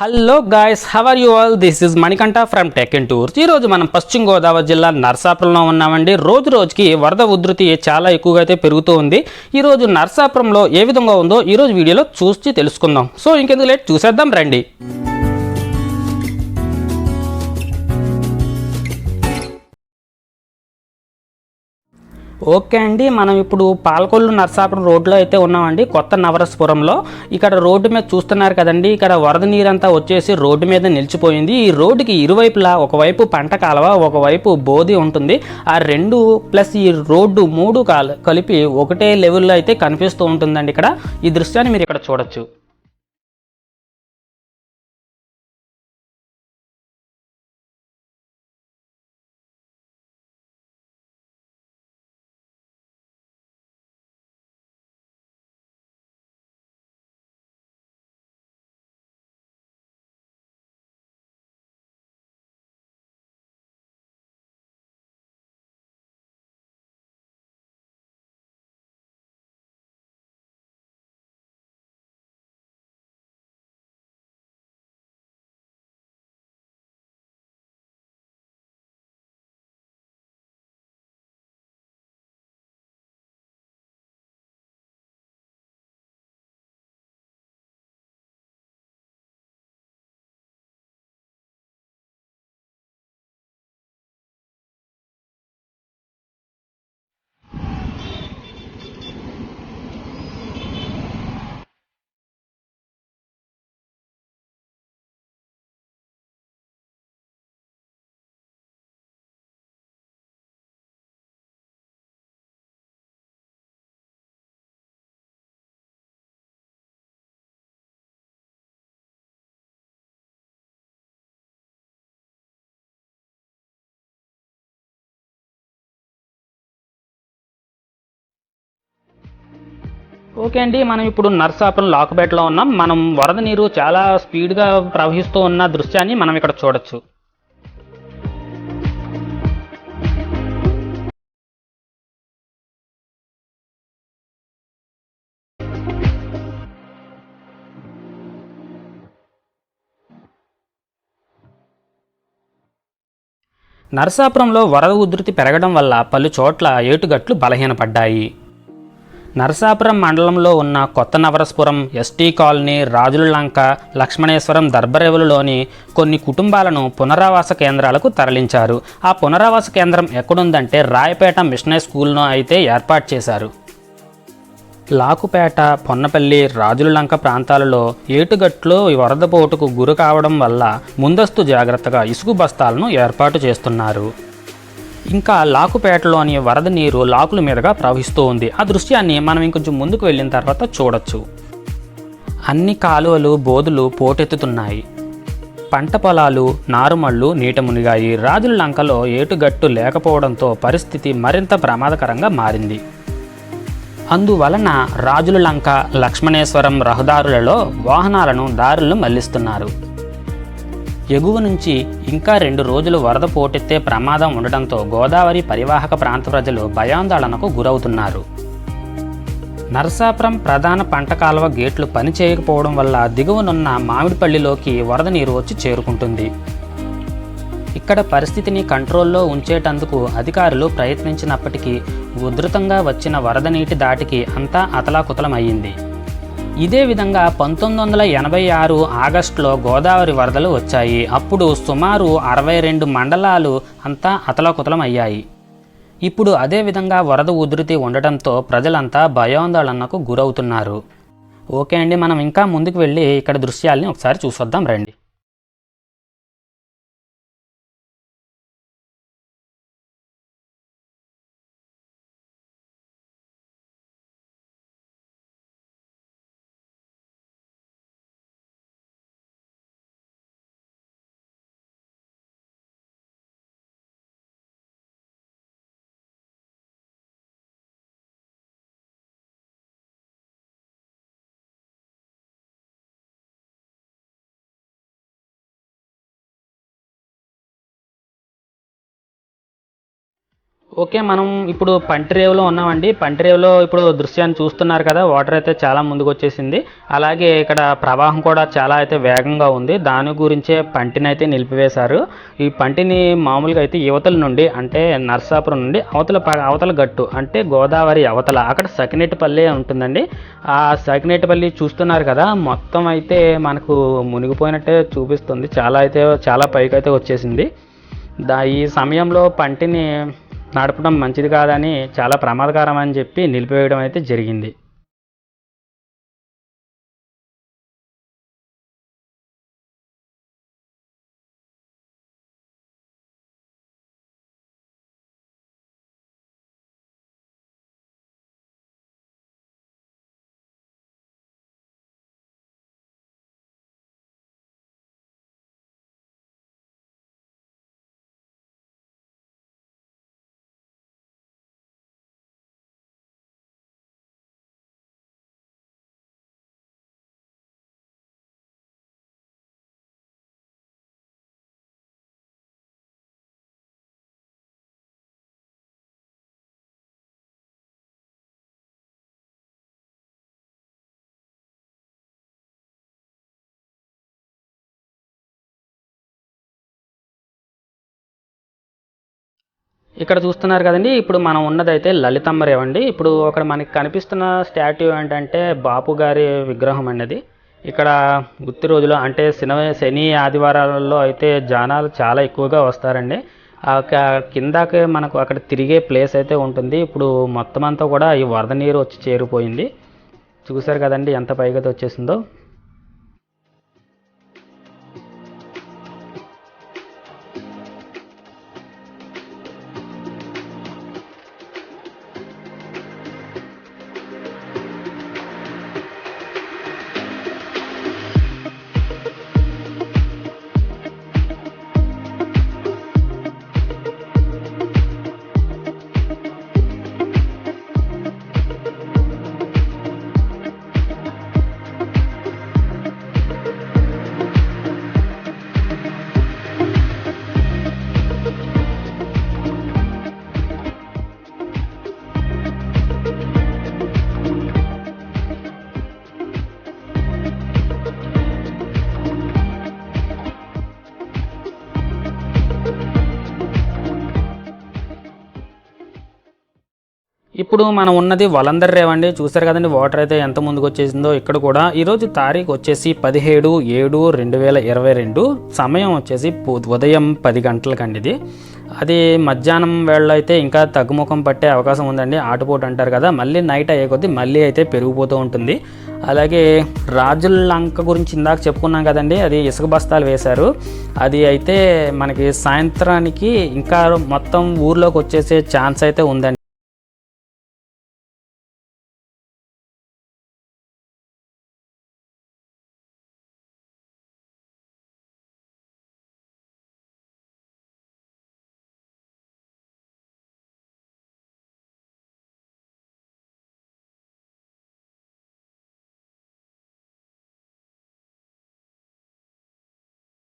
Hello guys how are you all this is Manikanta from tech and tours ఈ రోజు మనం పశ్చిమ గోదావరి జిల్లా నర్సాపురంలో ఉన్నామండి. రోజు రోజుకి వరద ఉధృతి చాలా ఎక్కువగా అయితే పెరుగుతూ ఉంది. ఈ రోజు నర్సాపురంలో ఏ విధంగా ఉందో ఈ రోజు వీడియోలో చూసి తెలుసుకుందాం. సో ఇంకెందుకు లేట్? చూసేద్దాం రండి. ఓకే అండి మనం ఇప్పుడు పాలకొల్లు నర్సాపురం రోడ్లో అయితే ఉన్నామండి కొత్త నవరసపురంలో. ఇక్కడ రోడ్డు మీద చూస్తున్నారు కదండి ఇక్కడ వరద నీరంతా వచ్చేసి రోడ్డు మీద నిలిచిపోయింది. ఈ రోడ్డుకి ఇరువైపులా ఒకవైపు పంట కాలువ ఒకవైపు బోధి ఉంటుంది. ఆ రెండు ప్లస్ ఈ రోడ్డు మూడు కలిపి ఒకటే లెవెల్లో అయితే కనిపిస్తూ ఉంటుందండి ఇక్కడ. ఈ దృశ్యాన్ని మీరు ఇక్కడ చూడొచ్చు. ఓకే అండి మనం ఇప్పుడు నర్సాపురం లాకుపేటలో ఉన్నాం. మనం వరద నీరు చాలా స్పీడ్గా ప్రవహిస్తూ ఉన్న దృశ్యాన్ని మనం ఇక్కడ చూడొచ్చు. నర్సాపురంలో వరద ఉధృతి పెరగడం వల్ల పలు చోట్ల ఏటుగట్లు బలహీనపడ్డాయి. నరసాపురం మండలంలో ఉన్న కొత్త నవరసపురం ఎస్టీ కాలనీ రాజుల లంక లక్ష్మణేశ్వరం దర్బరేవులలోని కొన్ని కుటుంబాలను పునరావాస కేంద్రాలకు తరలించారు. ఆ పునరావాస కేంద్రం ఎక్కడుందంటే రాయపేట మిషనరీ స్కూల్ను అయితే ఏర్పాటు చేశారు. లాకుపేట పొన్నపల్లి రాజులలంక ప్రాంతాలలో ఏటుగట్లు వరదపోటుకు వరద పోటుకు గురి కావడం వల్ల ముందస్తు జాగ్రత్తగా ఇసుక బస్తాలను ఏర్పాటు చేస్తున్నారు. ఇంకా లాకుపేటలోని వరద నీరు లాకుల మీదుగా ప్రవహిస్తూ ఉంది. ఆ దృశ్యాన్ని మనం ఇంకొంచెం ముందుకు వెళ్ళిన తర్వాత చూడొచ్చు. అన్ని కాలువలు బోధులు పోటెత్తుతున్నాయి. పంట పొలాలు నారుమళ్ళు నీట మునిగాయి. రాజుల లంకలో ఏటుగట్టు లేకపోవడంతో పరిస్థితి మరింత ప్రమాదకరంగా మారింది. అందువలన రాజుల లంక లక్ష్మణేశ్వరం రహదారులలో వాహనాలను దారులను మళ్ళిస్తున్నారు. ఎగువ నుంచి ఇంకా రెండు రోజులు వరద పోటెత్తే ప్రమాదం ఉండడంతో గోదావరి పరివాహక ప్రాంత ప్రజలు భయాందోళనకు గురవుతున్నారు. నరసాపురం ప్రధాన పంట కాలువ గేట్లు పనిచేయకపోవడం వల్ల దిగువనున్న మామిడిపల్లిలోకి వరద నీరు వచ్చి చేరుకుంటుంది. ఇక్కడ పరిస్థితిని కంట్రోల్లో ఉంచేటందుకు అధికారులు ప్రయత్నించినప్పటికీ ఉధృతంగా వచ్చిన వరద నీటి దాటికి అంతా అతలాకుతలమయ్యింది. ఇదే విధంగా పంతొమ్మిది వందల ఎనభై ఆరు ఆగస్టులో గోదావరి వరదలు వచ్చాయి. అప్పుడు సుమారు అరవై రెండు మండలాలు అంతా అతలకుతలం అయ్యాయి ఇప్పుడు అదే విధంగా వరద ఉధృతి ఉండటంతో ప్రజలంతా భయాందోళనకు గురవుతున్నారు. ఓకే అండి మనం ఇంకా ముందుకు వెళ్ళి ఇక్కడ దృశ్యాల్ని ఒకసారి చూసొద్దాం రండి. ఓకే మనం ఇప్పుడు పంటిరేవులో ఉన్నామండి. పంటిరేవులో ఇప్పుడు దృశ్యాన్ని చూస్తున్నారు కదా వాటర్ అయితే చాలా ముందుకు వచ్చేసింది అలాగే ఇక్కడ ప్రవాహం కూడా చాలా అయితే వేగంగా ఉంది. దాని గురించే పంటిని అయితే నిలిపివేశారు. ఈ పంటిని మామూలుగా అయితే యువతల నుండి అంటే నర్సాపురం నుండి అవతల ప- అవతల గట్టు అంటే గోదావరి అవతల అక్కడ సకినేటిపల్లి ఉంటుందండి. ఆ సకినేటిపల్లి చూస్తున్నారు కదా మొత్తం అయితే మనకు మునిగిపోయినట్టే చూపిస్తుంది. చాలా అయితే చాలా పైకి అయితే వచ్చేసింది. దా ఈ సమయంలో పంటిని నడపడం మంచిది కాదని చాలా ప్రమాదకరం అని చెప్పి నిలిపివేయడం అయితే జరిగింది. ఇక్కడ చూస్తున్నారు కదండి ఇప్పుడు మనం ఉన్నదైతే లలితమ్మ అండి ఇప్పుడు అక్కడ మనకి కనిపిస్తున్న స్టాట్యూ ఏంటంటే బాపు గారి విగ్రహం అనేది ఇక్కడ గుత్తి రోజులో అంటే శని శని ఆదివారాలలో అయితే జనాలు చాలా ఎక్కువగా వస్తారండి. ఆ మనకు అక్కడ తిరిగే ప్లేస్ అయితే ఉంటుంది. ఇప్పుడు మొత్తం అంతా కూడా ఈ వరద నీరు వచ్చి చేరిపోయింది. చూసారు కదండి ఎంత పైగా వచ్చేసిందో. ఇప్పుడు మనం ఉన్నది వలందర్ రేవ్ అండి. చూసారు కదండి వాటర్ అయితే ఎంత ముందుకు వచ్చేసిందో ఇక్కడ కూడా ఈరోజు తారీఖు వచ్చేసి పదిహేడు ఏడు రెండు వేల ఇరవై రెండు. సమయం వచ్చేసి ఉదయం పది గంటలకండి ఇది. అది మధ్యాహ్నం వేళ అయితే ఇంకా తగ్గుముఖం పట్టే అవకాశం ఉందండి. ఆటుపోటు అంటారు కదా మళ్ళీ నైట్ అయ్యే కొద్దీ మళ్ళీ అయితే పెరిగిపోతూ ఉంటుంది. అలాగే రాజుల లంక గురించి ఇందాక చెప్పుకున్నాం కదండి అది ఇసుక బస్తాలు వేశారు. అది అయితే మనకి సాయంత్రానికి ఇంకా మొత్తం ఊర్లోకి వచ్చేసే ఛాన్స్ అయితే ఉందండి.